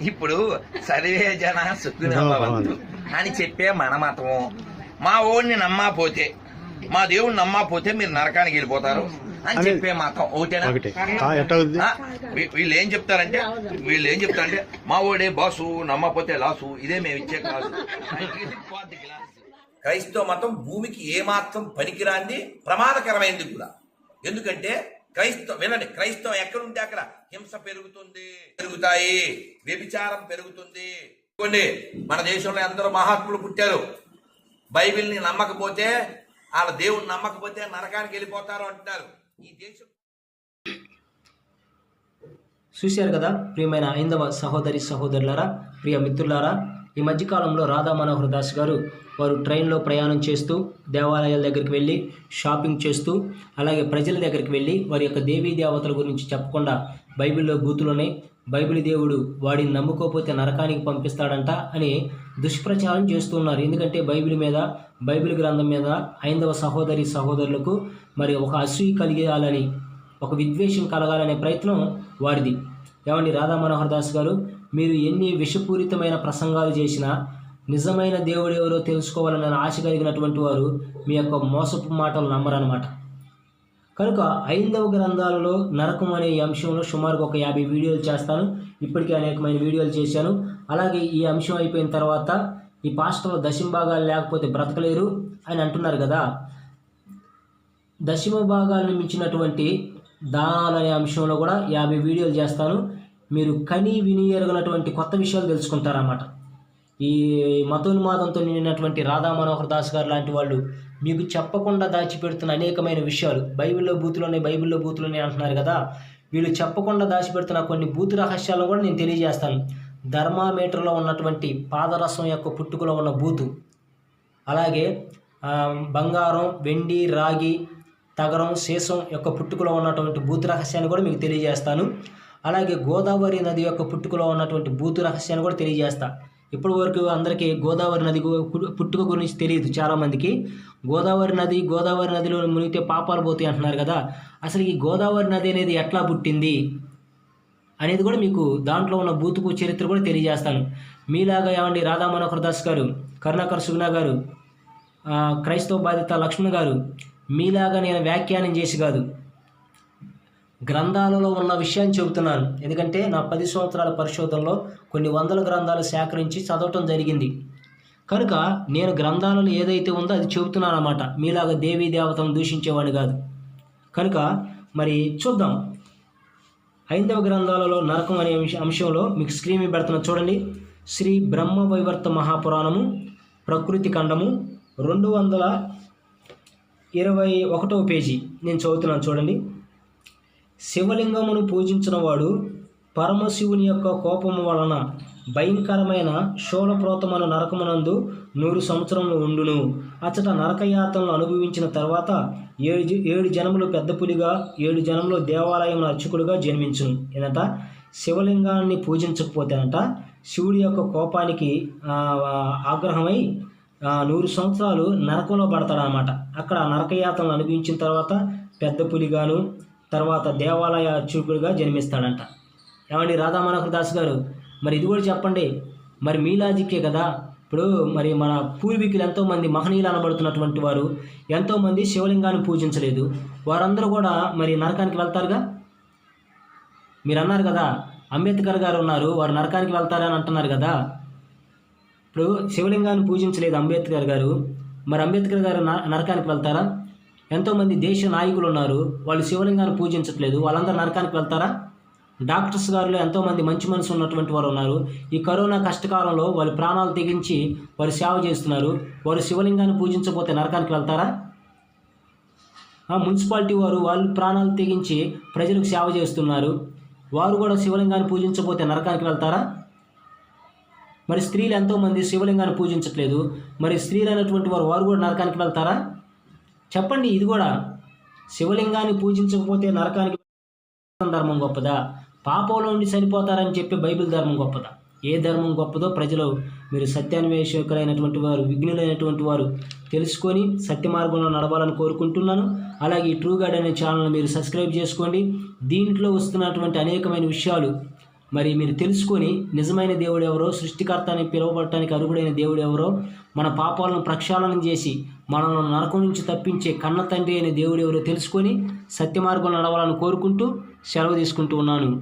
ఇప్పుడు సర్వే జన సుఖినవ్వంతు అని చెప్పే మన మతము. మా ఓడిని నమ్మకపోతే మా దేవుడిని నమ్మకపోతే మీరు నరకానికి వెళ్ళిపోతారు అని చెప్పే మతం. ఒకటేనా వీళ్ళు ఏం చెప్తారంటే వీళ్ళు ఏం చెప్తారంటే మా ఓడే బాసు నమ్మకపోతే లాసు ఇదే మేము ఇచ్చే కాదు క్రైస్తవ మతం భూమికి ఏమాత్రం పనికిరాంది ప్రమాదకరమైంది కూడా. ఎందుకంటే క్రైస్తవ వినండి క్రైస్తవం ఎక్కడుంటే అక్కడ? హింస పెరుగుతుంది. పెరుగుతాయి. వ్యభిచారం పెరుగుతుంది. కొన్ని మన దేశంలో ఎందరో మహాత్ములు పుట్టారు. బైబిల్ని నమ్మకపోతే వాళ్ళ దేవుని నమ్మకపోతే నరకానికి వెళ్ళిపోతారు అంటున్నారు. ఈ దేశం చూశారు కదా ప్రియమైన ఐందవ సహోదరి సహోదరులారా ప్రియ మిత్రులారా ఈ మధ్యకాలంలో రాధా మనోహర్ దాస్ గారు వారు ట్రైన్లో ప్రయాణం చేస్తూ దేవాలయాల దగ్గరికి వెళ్ళి షాపింగ్ చేస్తూ అలాగే ప్రజల దగ్గరికి వెళ్ళి వారి యొక్క దేవీ దేవతల గురించి చెప్పకుండా బైబిల్లో బూతులున్నాయి. బైబిల్ దేవుడు వాడిని నమ్ముకోకపోతే నరకానికి పంపిస్తాడంట అని దుష్ప్రచారం చేస్తూ ఉన్నారు ఎందుకంటే బైబిల్ మీద బైబిల్ గ్రంథం మీద ఐందవ సహోదరి సహోదరులకు మరి ఒక అసూయి కలిగేయాలని ఒక విద్వేషం కలగాలనే ప్రయత్నం వారిది. ఏమండి రాధా మనోహర్ దాస్ గారు? మీరు ఎన్ని విషపూరితమైన ప్రసంగాలు చేసినా నిజమైన దేవుడు ఎవరో తెలుసుకోవాలనే ఆశ కలిగినటువంటి వారు మీ యొక్క మోసపు మాటలు నమ్మరనమాట కనుక ఐదవ గ్రంథాలలో నరకం అనే అంశంలో సుమారుగా ఒక యాభై వీడియోలు చేస్తాను. ఇప్పటికే అనేకమైన వీడియోలు చేశాను. అలాగే ఈ అంశం అయిపోయిన తర్వాత ఈ పాస్టర్లు దశంభాగాలు లేకపోతే బ్రతకలేరు అని అంటున్నారు కదా. దశమ భాగాలను మించినటువంటి దానాలు అనే అంశంలో కూడా యాభై వీడియోలు చేస్తాను. మీరు కని విని ఎరగనటువంటి కొత్త విషయాలు తెలుసుకుంటారన్నమాట. ఈ మతోన్మాదంతో నిండినటువంటి రాధా మనోహర్ దాస్ గారు లాంటి వాళ్ళు మీకు చెప్పకుండా దాచిపెడుతున్న అనేకమైన విషయాలు. బైబిల్లో బూతులోనే బైబిల్లో బూతులోనే అంటున్నారు కదా. వీళ్ళు చెప్పకుండా దాచిపెడుతున్న కొన్ని బూతు రహస్యాలను కూడా నేను తెలియజేస్తాను. ధర్మామీటర్లో ఉన్నటువంటి పాదరసం యొక్క పుట్టుకలో ఉన్న బూతు. అలాగే బంగారం వెండి రాగి తగరం శేషం యొక్క పుట్టుకలో ఉన్నటువంటి భూతి రహస్యాన్ని కూడా మీకు తెలియజేస్తాను. అలాగే గోదావరి నది యొక్క పుట్టుకలో ఉన్నటువంటి బూతు రహస్యాన్ని కూడా తెలియజేస్తా. ఇప్పటి వరకు అందరికీ గోదావరి నది పుట్టుక గురించి తెలియదు చాలామందికి. గోదావరి నది గోదావరి నదిలో మునిగితే పాపాలు పోతాయి అంటున్నారు కదా. అసలు ఈ గోదావరి నది అనేది ఎట్లా పుట్టింది? అనేది కూడా మీకు దాంట్లో ఉన్న బూతుకు చరిత్ర కూడా తెలియజేస్తాను. మీలాగా ఏమండి రాధా మనోహర్ దాస్ గారు కరుణాకర్ సుగుణ గారు క్రైస్తవ బాధిత లక్ష్మణ్ గారు మీలాగా నేను వ్యాఖ్యానం చేసి కాదు గ్రంథాలలో ఉన్న విషయాన్ని చెబుతున్నాను. ఎందుకంటే నా పది సంవత్సరాల పరిశోధనలో కొన్ని వందల గ్రంథాలు సేకరించి చదవటం జరిగింది. కనుక నేను గ్రంథాలలో ఏదైతే ఉందో అది చెబుతున్నాను మీలాగా దేవీ దేవతను దూషించేవాడిని కాదు. కనుక మరి చూద్దాం. ఐదవ గ్రంథాలలో నరకం అనే అంశంలో మీకు స్క్రీన్ మీద చూడండి. శ్రీ బ్రహ్మ వైవర్త మహాపురాణము ప్రకృతి ఖండము రెండు వందల ఇరవై ఒకటవ పేజీ. నేను చదువుతున్నాను చూడండి. శివలింగమును పూజించినవాడు పరమశివుని యొక్క కోపము వలన భయంకరమైన శూలప్రోతమను నరకమునందు నూరు సంవత్సరములు ఉండును. అచ్చట నరకయాతనలు అనుభవించిన తర్వాత ఏడు జ- ఏడు జనములు పెద్ద పులిగా ఏడు జనములు దేవాలయం అర్చకులుగా జన్మించును. ఏదంట శివలింగాన్ని పూజించకపోతేనంట శివుడి యొక్క కోపానికి ఆగ్రహమై నూరు సంవత్సరాలు నరకంలో పడతాడనమాట అక్కడ నరకయాతనలు అనుభవించిన తర్వాత పెద్ద పులిగాను తర్వాత దేవాలయ అర్చకుడిగా జన్మిస్తాడంట. ఏమండి రాధా మనోహర్ దాస్ గారు? మరి ఇది కూడా చెప్పండి. మరి మీ లాజిక్కే కదా? ఇప్పుడు మరి మన పూర్వీకులు ఎంతోమంది మహనీయులు అనబడుతున్నటువంటి వారు ఎంతోమంది శివలింగాన్ని పూజించలేదు. వారందరూ కూడా మరి నరకానికి వెళ్తారుగా? మీరు అన్నారు కదా అంబేద్కర్ గారు ఉన్నారు వారు నరకానికి వెళ్తారని అంటున్నారు కదా? ఇప్పుడు శివలింగాన్ని పూజించలేదు అంబేద్కర్ గారు. మరి అంబేద్కర్ గారు నరకానికి వెళ్తారా? ఎంతోమంది దేశ నాయకులు ఉన్నారు వాళ్ళు శివలింగాన్ని పూజించట్లేదు వాళ్ళందరూ నరకానికి వెళ్తారా? డాక్టర్స్ గారిలో ఎంతోమంది మంచి మనసు ఉన్నటువంటి వారు ఉన్నారు. ఈ కరోనా కష్టకాలంలో వాళ్ళు ప్రాణాలు తెగించి వారు సేవ చేస్తున్నారు. వారు శివలింగాన్ని పూజించకపోతే నరకానికి వెళ్తారా? ఆ మున్సిపాలిటీ వారు వాళ్ళు ప్రాణాలు తెగించి ప్రజలకు సేవ చేస్తున్నారు. వారు కూడా శివలింగాన్ని పూజించకపోతే నరకానికి వెళ్తారా? మరి స్త్రీలు ఎంతోమంది శివలింగాన్ని పూజించట్లేదు. మరి స్త్రీలు అయినటువంటి వారు వారు కూడా నరకానికి వెళ్తారా? చెప్పండి ఇది కూడా. శివలింగాన్ని పూజించకపోతే నరకానికి ధర్మం గొప్పదా? పాపంలో ఉండి సరిపోతారని చెప్పి బైబిల్ ధర్మం గొప్పదా? ఏ ధర్మం గొప్పదో ప్రజలు మీరు సత్యాన్వేషకులైనటువంటి వారు విఘ్నులైనటువంటి వారు తెలుసుకొని సత్య మార్గంలో నడవాలని కోరుకుంటున్నాను. అలాగే ఈ ట్రూ గైడ్ అనే ఛానల్ మీరు సబ్స్క్రైబ్ చేసుకోండి. దీంట్లో వస్తున్నటువంటి అనేకమైన విషయాలు మరి మీరు తెలుసుకొని నిజమైన దేవుడు ఎవరో సృష్టికర్త అని పిలువబడటానికి అర్హుడైన దేవుడు ఎవరో మన పాపాలను ప్రక్షాళన చేసి మనల్ని నరకం నుంచి తప్పించే కన్న తండ్రి అయిన దేవుడు ఎవరో తెలుసుకొని సత్యమార్గం నడవాలని కోరుకుంటూ సెలవు తీసుకుంటూ ఉన్నాను.